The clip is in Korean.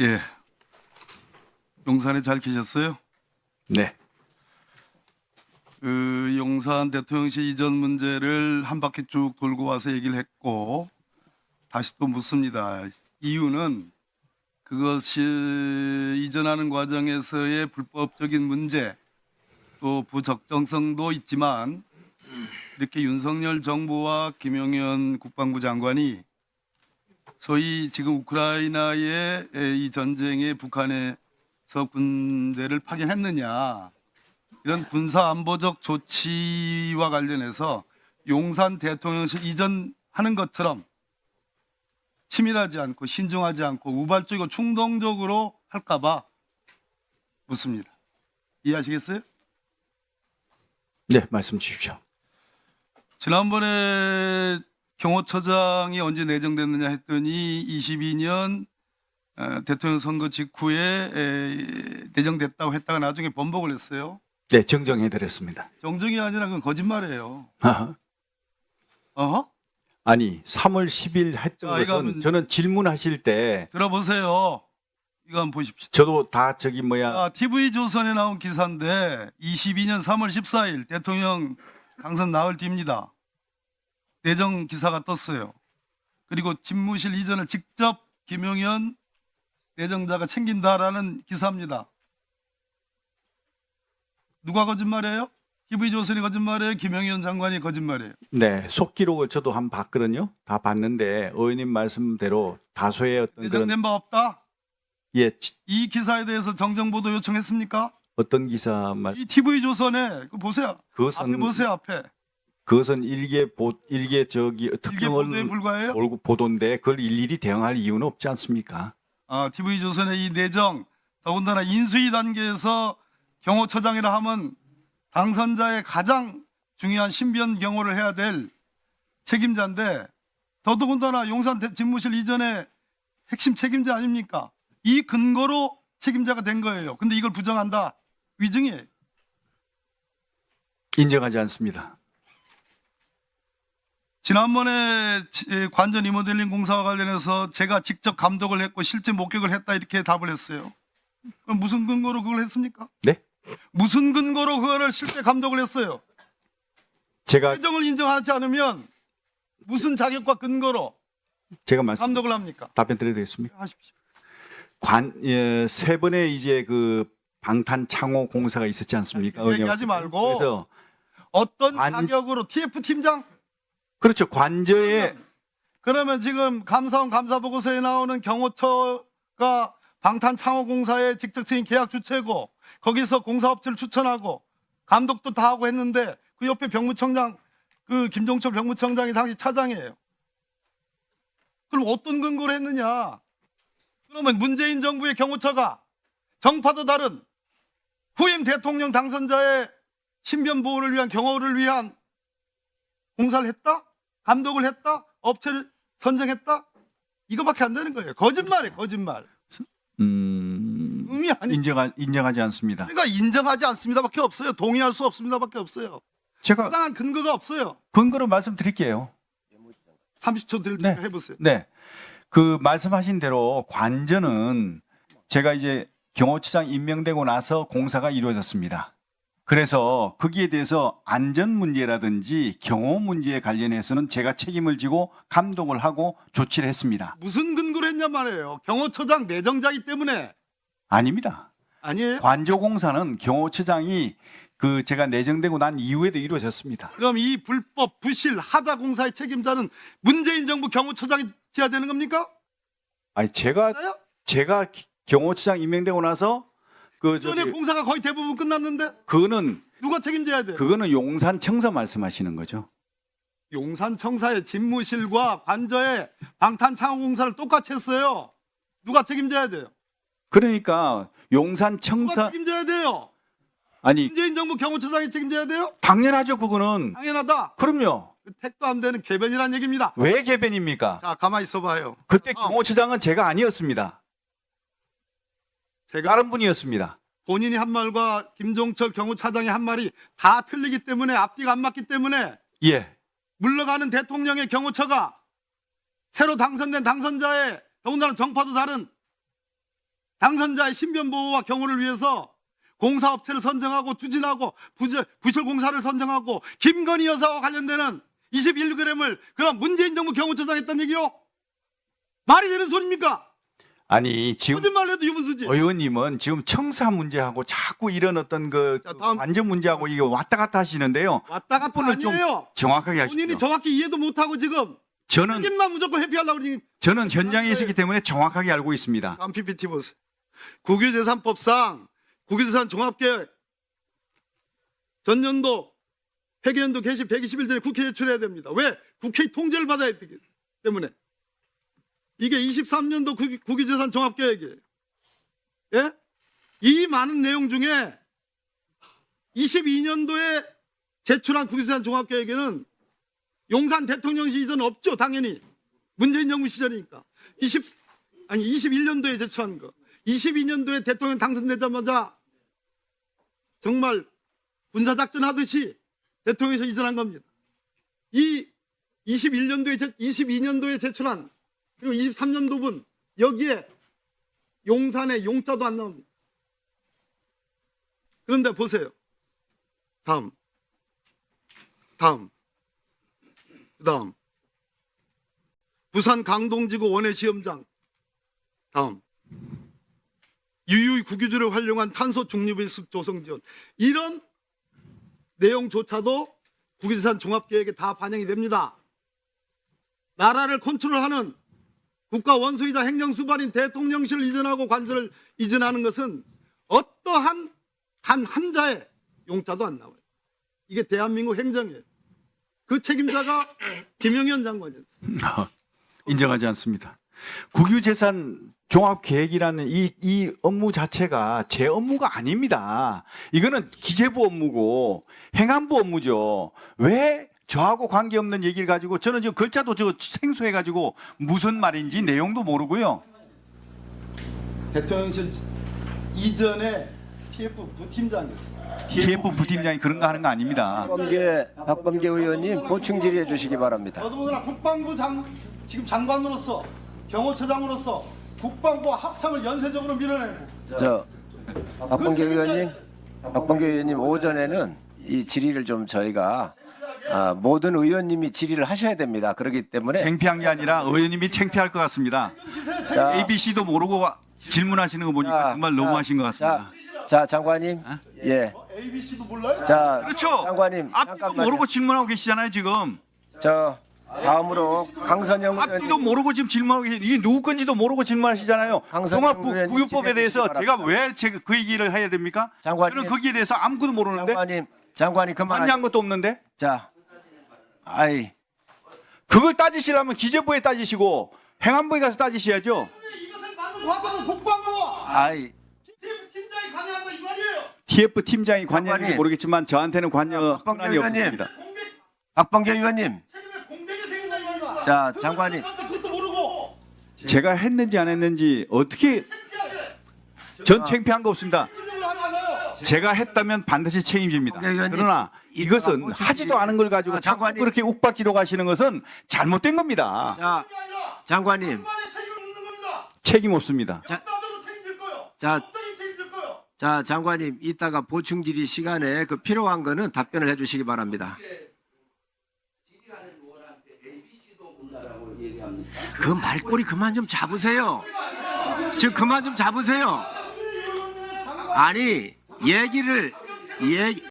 예. 용산에 잘 계셨어요? 네. 그 용산 대통령실 이전 문제를 한 바퀴 쭉 돌고 와서 얘기를 했고 다시 또 묻습니다. 이유는 그것이 이전하는 과정에서의 불법적인 문제 또 부적정성도 있지만 이렇게 윤석열 정부와 김용현 국방부 장관이 소위 지금 우크라이나의 이 전쟁에 북한에서 군대를 파견했느냐 이런 군사 안보적 조치와 관련해서 용산 대통령실 이전 하는 것처럼 치밀하지 않고 신중하지 않고 우발적이고 충동적으로 할까봐 묻습니다. 이해하시겠어요? 네, 말씀 주십시오. 지난번에 경호처장이 언제 내정됐느냐 했더니 22년 어, 대통령 선거 직후에 에, 내정됐다고 했다가 나중에 번복을 했어요. 네, 정정해 드렸습니다. 정정이 아니라 그건 거짓말이에요. 어허? 아니, 3월 10일 했던 자, 이거 것은 한번- 저는 질문하실 때 들어보세요. 이거 한번 보십시오. 저도 다 저기 뭐야 아, TV 조선에 나온 기사인데 22년 3월 14일 대통령 당선 나흘 뒤입니다. 내정 기사가 떴어요. 그리고 집무실 이전을 직접 김용현 내정자가 챙긴다라는 기사입니다. 누가 거짓말이에요? TV 조선이 거짓말이에요? 김용현 장관이 거짓말이에요? 네, 속기록을 저도 한 번 봤거든요. 다 봤는데 의원님 말씀대로 다소의 어떤 그런 내정된 바 없다? 예, 지- 이 기사에 대해서 정정보도 요청했습니까? 어떤 기사 말 이 TV 조선에 그 보세요. 앞에 그것은 보세요 앞에. 그것은 일개 보 일개 저기 특정을 보도에 불과해요? 보도인데 그걸 일일이 대응할 이유는 없지 않습니까? 아, TV 조선의 이 내정 더군다나 인수위 단계에서 경호처장이라 하면 당선자의 가장 중요한 신변 경호를 해야 될 책임자인데 더더군다나 용산 대- 집무실 이전에 핵심 책임자 아닙니까? 이 근거로 책임자가 된 거예요. 근데 이걸 부정한다. 위증이에요. 인정하지 않습니다. 지난번에 관전 리모델링 공사와 관련해서 제가 직접 감독을 했고 실제 목격을 했다 이렇게 답을 했어요. 그럼 무슨 근거로 그걸 했습니까? 네? 무슨 근거로 그거를 실제 감독을 했어요? 제가 회정을 인정하지 않으면 무슨 자격과 근거로 제가 말씀 감독을 합니까? 답변 드리겠습니다. 하십시오. 관, 예, 세 번의 이제 그 방탄 창호 공사가 있었지 않습니까? 아, 얘기하지 말고. 그래서 어떤 관- 자격으로 TF 팀장? 그렇죠. 관저에 그러면 지금 감사원 감사 보고서에 나오는 경호처가 방탄 창호 공사의 직접적인 계약 주체고 거기서 공사업체를 추천하고 감독도 다 하고 했는데 그 옆에 병무청장 그 김종철 병무청장이 당시 차장이에요. 그럼 어떤 근거로 했느냐? 그러면 문재인 정부의 경호처가 정파도 다른 후임 대통령 당선자의 신변 보호를 위한 경호를 위한 공사를 했다? 감독을 했다? 업체를 선정했다? 이거밖에 안 되는 거예요. 거짓말이에요, 거짓말. 음, 의미 아니. 인정하, 인정하지 않습니다. 그러니까 인정하지 않습니다밖에 없어요. 동의할 수 없습니다밖에 없어요. 제가 타당한 근거가 없어요. 근거로 말씀드릴게요. 30초 드릴 네. 해보세요. 네. 그 말씀하신 대로 관저는 제가 이제 경호처장 임명되고 나서 공사가 이루어졌습니다. 그래서 거기에 대해서 안전 문제라든지 경호 문제에 관련해서는 제가 책임을 지고 감독을 하고 조치를 했습니다. 무슨 근거로 했냐 말이에요. 경호처장 내정자이기 때문에 아닙니다. 아니에요? 관저 공사는 경호처장이 그 제가 내정되고 난 이후에도 이루어졌습니다. 그럼 이 불법 부실 하자 공사의 책임자는 문재인 정부 경호처장이 지어야 되는 겁니까? 아니 제가 맞아요? 제가 기- 경호처장 임명되고 나서 그 저기 공사가 거의 대부분 끝났는데 그거는 누가 책임져야 돼요? 그거는 용산 청사 말씀하시는 거죠. 용산 청사의 집무실과 관저의 방탄 창호 공사를 똑같이 했어요. 누가 책임져야 돼요? 그러니까 용산 누가 청사 책임져야 돼요? 아니 문재인 정부 경호처장이 책임져야 돼요? 당연하죠 그거는 당연하다. 그럼요 그 택도 안 되는 개변이란 얘기입니다. 왜 개변입니까? 자, 가만히 있어봐요. 그때 어. 경호처장은 제가 아니었습니다. 제가 다른 분이었습니다. 본인이 한 말과 김종철 경호차장의 한 말이 다 틀리기 때문에 앞뒤가 안 맞기 때문에 예, 물러가는 대통령의 경호처가 새로 당선된 당선자의 더군다나 정파도 다른 당선자의 신변 보호와 경호를 위해서 공사업체를 선정하고 추진하고 부실, 부실 공사를 선정하고 김건희 여사와 관련되는 21g을 그런 문재인 정부 경호처장 했던 얘기요? 말이 되는 소리입니까? 아니 지금 거짓말 해도 유분수지. 의원님은 지금 청사 문제하고 자꾸 이런 어떤 그 자, 다음. 안전 문제하고 이게 왔다 갔다 하시는데요. 왔다 갔다 분을 좀 아니에요. 정확하게 하십시오. 본인이 정확히 이해도 못하고 지금 저는 책임만 무조건 회피하려고 그러니 저는 현장에 있었기 때문에 정확하게 알고 있습니다. 다음 PPT 보세요. 국유재산법상 국유재산 종합계획 전년도 회계연도 개시 120일 전에 국회에 제출해야 됩니다. 왜? 국회의 통제를 받아야 되기 때문에. 이게 23년도 국유, 국유재산 종합계획이에요. 예? 이 많은 내용 중에 22년도에 제출한 국유재산 종합계획에는 용산 대통령실 이전 없죠, 당연히. 문재인 정부 시절이니까. 20, 아니 21년도에 제출한 거. 22년도에 대통령 당선되자마자 정말 군사작전 하듯이 대통령에서 이전한 겁니다. 이 21년도에 제, 22년도에 제출한 그리고 23년도분 여기에 용산에 용자도 안 나옵니다. 그런데 보세요. 다음. 다음. 그 다음. 부산 강동지구 원해시험장. 다음. 유유히 국유지를 활용한 탄소 중립의 숲 조성 지원. 이런 내용조차도 국유재산 종합계획에 다 반영이 됩니다. 나라를 컨트롤하는 국가 원수이자 행정수반인 대통령실을 이전하고 관저를 이전하는 것은 어떠한 단 한자의 용자도 안 나와요. 이게 대한민국 행정이에요. 그 책임자가 김영현 장관이었어요. 인정하지 않습니다. 국유재산 종합계획이라는 이, 이 업무 자체가 제 업무가 아닙니다. 이거는 기재부 업무고 행안부 업무죠. 왜 저하고 관계없는 얘기를 가지고 저는 지금 글자도 저 생소해 가지고 무슨 말인지 내용도 모르고요. 대통령실 이전에 TF 부팀장이었어요. TF 부팀장이 그런 거 하는 거 아닙니다. 박범계 박범계 의원님 보충 질의해 주시기 바랍니다. 더더군다나 국방부 장 지금 장관으로서 경호처장으로서 국방부 합참을 연쇄적으로 밀어내고 저 박범계 의원님, 박범계 의원님 오전에는 이 질의를 좀 저희가 아, 모든 의원님이 질의를 하셔야 됩니다. 그렇기 때문에 창피한 게 아니라 의원님이 창피할 것 같습니다. 자, ABC도 모르고 질문하시는 거 보니까 자, 정말 자, 너무하신 것 같습니다. 자, 자 장관님, 예, ABC도 몰라요? 자 그렇죠. 장관님 앞뒤도 잠깐만요. 모르고 질문하고 계시잖아요 지금. 저 다음으로 강선영 앞뒤도 의원님, 모르고 지금 질문하고 계시 이게 누구 건지도 모르고 질문하시잖아요. 강선영 종합부 의원님 구유법에 대해서 제가 주시기 왜 제가 그 얘기를 해야 됩니까? 장관님. 저는 거기에 대해서 아무것도 모르는데 장관님, 장관이 그만. 관여한 것도 없는데 자, 아이, 그걸 따지시려면 기재부에 따지시고 행안부에 가서 따지셔야죠. 과정은 국방부 아이, TF 팀장이 관여한다 이 말이에요. TF 팀장이 관여했는지 장관님. 모르겠지만 저한테는 관여 박범계 권한이 의원님. 없습니다. 공백 박범계 의원님, 책임에 공백이 생긴다 이 말이야. 자, 장관님. 그것도 모르고 제가 했는지 안 했는지 어떻게 창피하게 전 창피한 거 없습니다. 제가 했다면 반드시 책임집니다. 그러나 이것은 하지도 않은 걸 가지고 아, 자꾸 장관님. 그렇게 욱박지로 가시는 것은 잘못된 겁니다. 자, 장관님. 책임 없습니다. 자. 자. 자, 장관님, 이따가 보충 질의 시간에 그 필요한 거는 답변을 해주시기 바랍니다. 그 말꼬리 그만 좀 잡으세요. 지금 그만 좀 잡으세요. 아니, 얘기를 얘기